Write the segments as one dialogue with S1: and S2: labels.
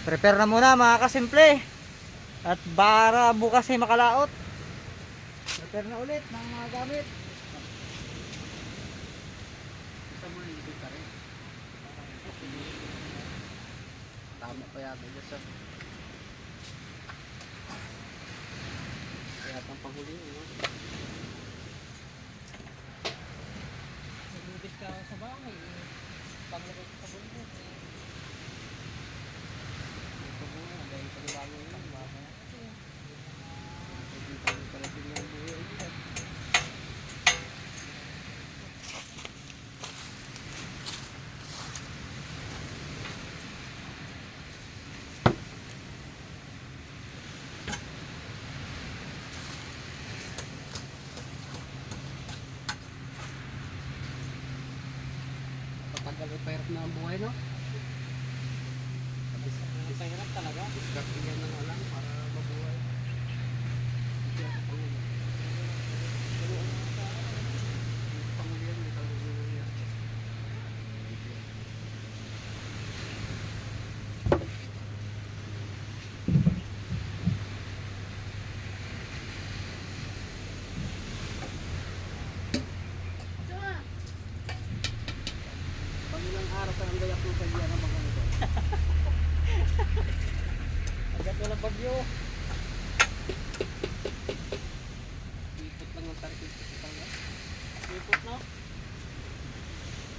S1: Prepare na muna mga kasimple. At para bukas ay makalaot. Prepare na ulit ng mga gamit.
S2: Ka. Tama pa yata dyan sa... Kaya itong panghuli yun, no?
S1: Nagbibis ka sa bahay. Paglagay sa bundok.
S2: Ito mo na, dahil sa liwango yun. Hindi tayo pala din yung buhay yun. Patagal ay pahirap na ang buhay, no?
S1: Mahirap talaga.
S2: Gapigan ng alam para mabuhay. Hindi ako pangulo. Pero ano sa pangulo yan, hindi tayo pangulo yan. Ilang araw ka ng gayak mo sa iya ng mga ito.
S1: Agad walang bagyo.
S2: Ipot lang ang kanya.
S1: Ipot no?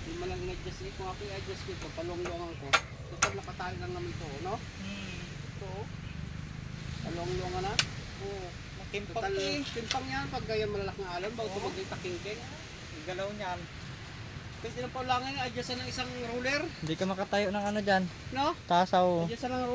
S2: Hindi mo lang in-adjust eh. Kung ako i-adjust ko ito, palonglongan ko. Total nakatayo lang naman ito, no?
S1: Hmm.
S2: Ito, oh. palonglongan na. Oo.
S1: Makimpang
S2: Total,
S1: eh.
S2: timpang yan pag ganyan malalaking alam. Bago
S1: Oo.
S2: tumagay takingking.
S1: Ang galaw niyan.
S2: Pwede na paulangan, adjustan ng isang ruler,
S1: Hindi ka makatayo ng ano dyan.
S2: no?
S1: Tasaw.
S2: Adjustan ng